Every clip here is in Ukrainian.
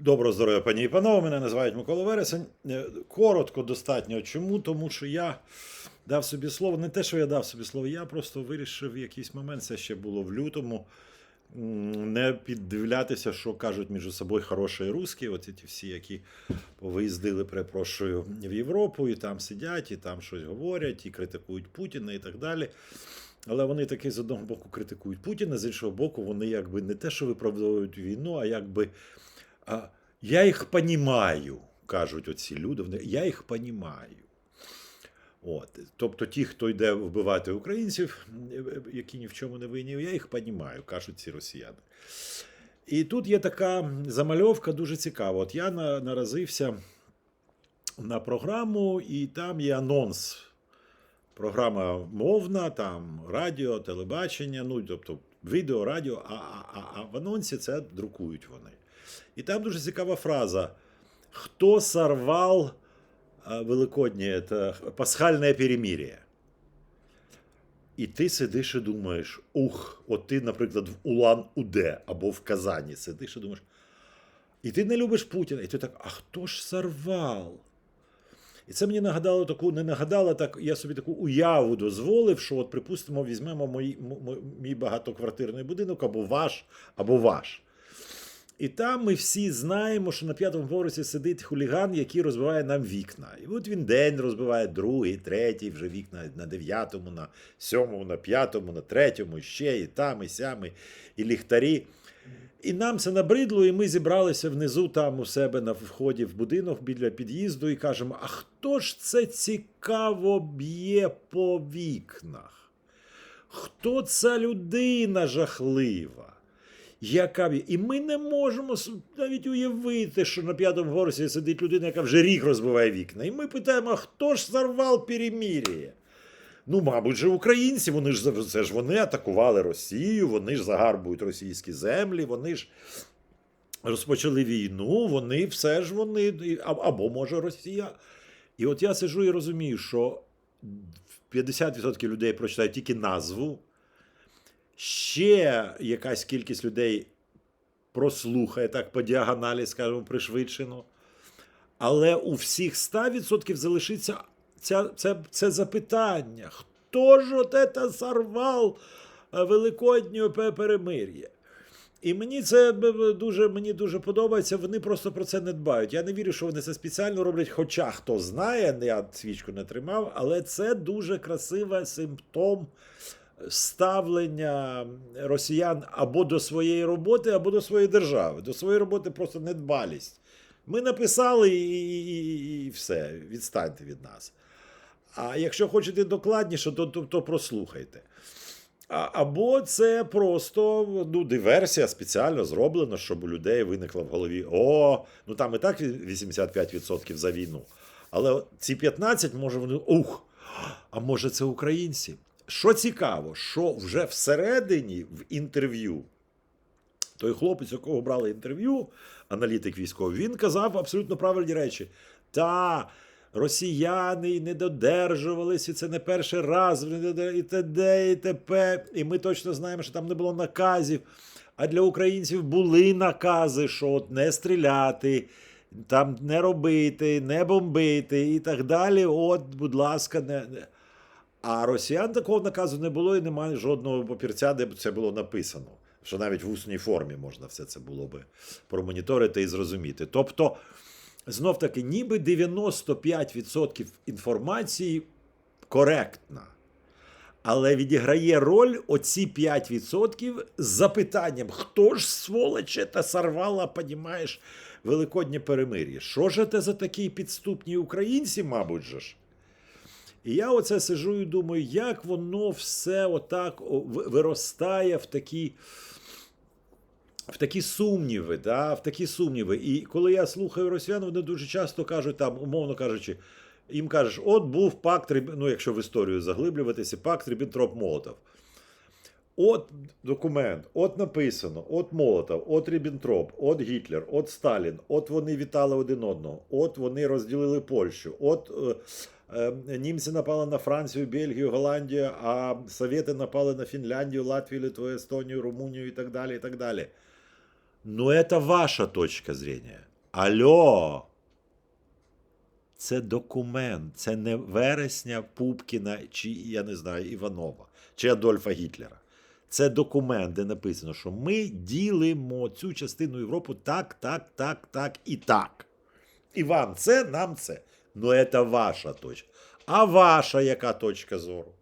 Доброго здоров'я, пані і панове. Мене називають Микола Вересень. Е, Коротко достатньо. Чому? Тому що я дав собі слово. Не те, що я дав собі слово, я просто вирішив в якийсь момент, це ще було в лютому, не піддивлятися, що кажуть між собою хороші русські, от ці всі, які виїздили, перепрошую, в Європу, і там сидять, і там щось говорять, і критикують Путіна і так далі. Але вони таки з одного боку критикують Путіна, з іншого боку, вони якби не те, що виправдовують війну, а якби. Я їх понімаю, кажуть оці люди. Я їх понімаю. От. Тобто ті, хто йде вбивати українців, які ні в чому не винні, я їх понімаю, кажуть ці росіяни. І тут є така замальовка дуже цікава. От я на- наразився на програму, і там є анонс. Програма мовна, там радіо, телебачення, ну тобто відео, радіо, а, а- а в анонсі це друкують вони. І там дуже цікава фраза: Хто сорвав Великоднє пасхальне перемір'я? І ти сидиш і думаєш, ух, от ти, наприклад, в Улан-Уде або в Казані сидиш і думаєш, і ти не любиш Путіна, і ти так, а хто ж сорвав? І це мені нагадало таку, не нагадало, так я собі таку уяву дозволив, що, от, припустимо, візьмемо мій, мій багатоквартирний будинок або ваш, або ваш. І там ми всі знаємо, що на п'ятому поверсі сидить хуліган, який розбиває нам вікна. І от він день розбиває другий, третій, вже вікна на дев'ятому, на сьомому, на п'ятому, на третьому, ще і там, і сям, і- і ліхтарі. І нам це набридло, і ми зібралися внизу, там у себе на вході в будинок біля під'їзду, і кажемо: а хто ж це цікаво б'є по вікнах? Хто ця людина жахлива? Яка... І ми не можемо навіть уявити, що на п'ятому поверсі сидить людина, яка вже рік розбиває вікна. І ми питаємо, хто ж сорвав перемір'я? Ну, мабуть, же українці, вони ж це ж вони атакували Росію, вони ж загарбують російські землі, вони ж розпочали війну, вони все ж вони, або може Росія. І от я сиджу і розумію, що 50% людей прочитають тільки назву, ще якась кількість людей прослухає так по діагоналі, скажімо, пришвидшено. Але у всіх 100% залишиться ця, це, це запитання: хто ж от це сорвав е, Великоднє перемир'я? І мені це дуже, мені дуже подобається. Вони просто про це не дбають. Я не вірю, що вони це спеціально роблять. Хоча хто знає, я свічку не тримав, але це дуже красивий симптом ставлення росіян або до своєї роботи, або до своєї держави. До своєї роботи просто недбалість. Ми написали і, і, і все, відстаньте від нас. А якщо хочете докладніше, то, то, то прослухайте. А, або це просто ну, диверсія спеціально зроблена, щоб у людей виникла в голові: о, ну там і так 85% за війну. Але ці 15, може, вони ух, а може це українці? Що цікаво, що вже всередині в інтерв'ю той хлопець, якого брали інтерв'ю, аналітик військовий, він казав абсолютно правильні речі. Та росіяни не додержувалися, це не перший раз, і т.д. і т.п. І ми точно знаємо, що там не було наказів. А для українців були накази, що от не стріляти, там не робити, не бомбити і так далі. От, будь ласка, не. А росіян такого наказу не було і немає жодного папірця, де б це було написано. Що навіть в усній формі можна все це було би промоніторити і зрозуміти. Тобто, знов таки, ніби 95% інформації коректна. Але відіграє роль оці 5% з запитанням: хто ж сволоче та сорвала, понімаєш, Великоднє перемир'я? Що ж це за такі підступні українці, мабуть же ж? І я оце сижу і думаю, як воно все отак виростає в такі. В такі сумніви, да, в такі сумніви. І коли я слухаю росіян, вони дуже часто кажуть, там, умовно кажучи, їм кажеш, от був пакт, ну якщо в історію заглиблюватися, пакт Ріббентроп Молотов. От документ, от написано, от Молотов, от Ріббентроп, от Гітлер, от Сталін, от вони вітали один одного, от вони розділили Польщу, от е, е, німці напали на Францію, Бельгію, Голландію, а Совєти напали на Фінляндію, Латвію, Литву, Естонію, Румунію і так далі. І так далі. Но это ваша точка зрения. Альо. Це документ, це не вересня Пупкіна чи, я не знаю, Іванова, чи Адольфа Гітлера. Це документ, де написано, що ми ділимо цю частину Європи так, так, так, так і так. І вам це, нам це. Ну, це ваша точка. А ваша яка точка зору?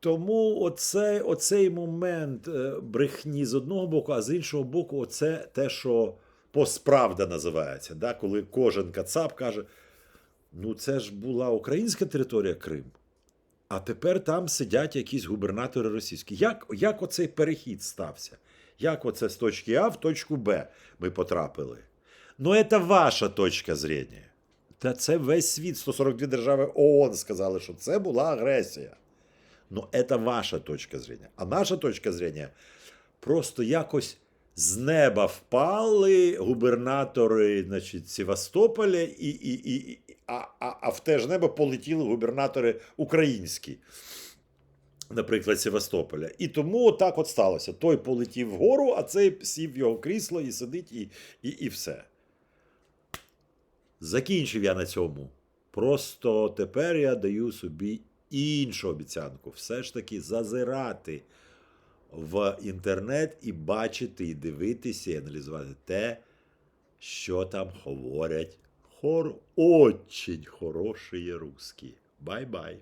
Тому оцей, оцей момент е, брехні з одного боку, а з іншого боку, оце те, що посправда називається. Да? Коли кожен кацап каже: ну це ж була українська територія Крим, а тепер там сидять якісь губернатори російські. Як, як оцей перехід стався? Як оце з точки А в точку Б ми потрапили? Ну, це ваша точка зрення. Та це весь світ, 142 держави ООН сказали, що це була агресія. Ну, це ваша точка зрення. А наша точка зрення просто якось з неба впали губернатори значить, Севастополя, і, і, і, а, а, а в те ж небо полетіли губернатори українські, наприклад, Севастополя. І тому отак от сталося. Той полетів вгору, а цей сів його крісло і сидить, і, і, і все. Закінчив я на цьому. Просто тепер я даю собі іншу обіцянку. Все ж таки зазирати в інтернет і бачити, і дивитися, і аналізувати те, що там говорять хор очень хорошие русські. Бай-бай.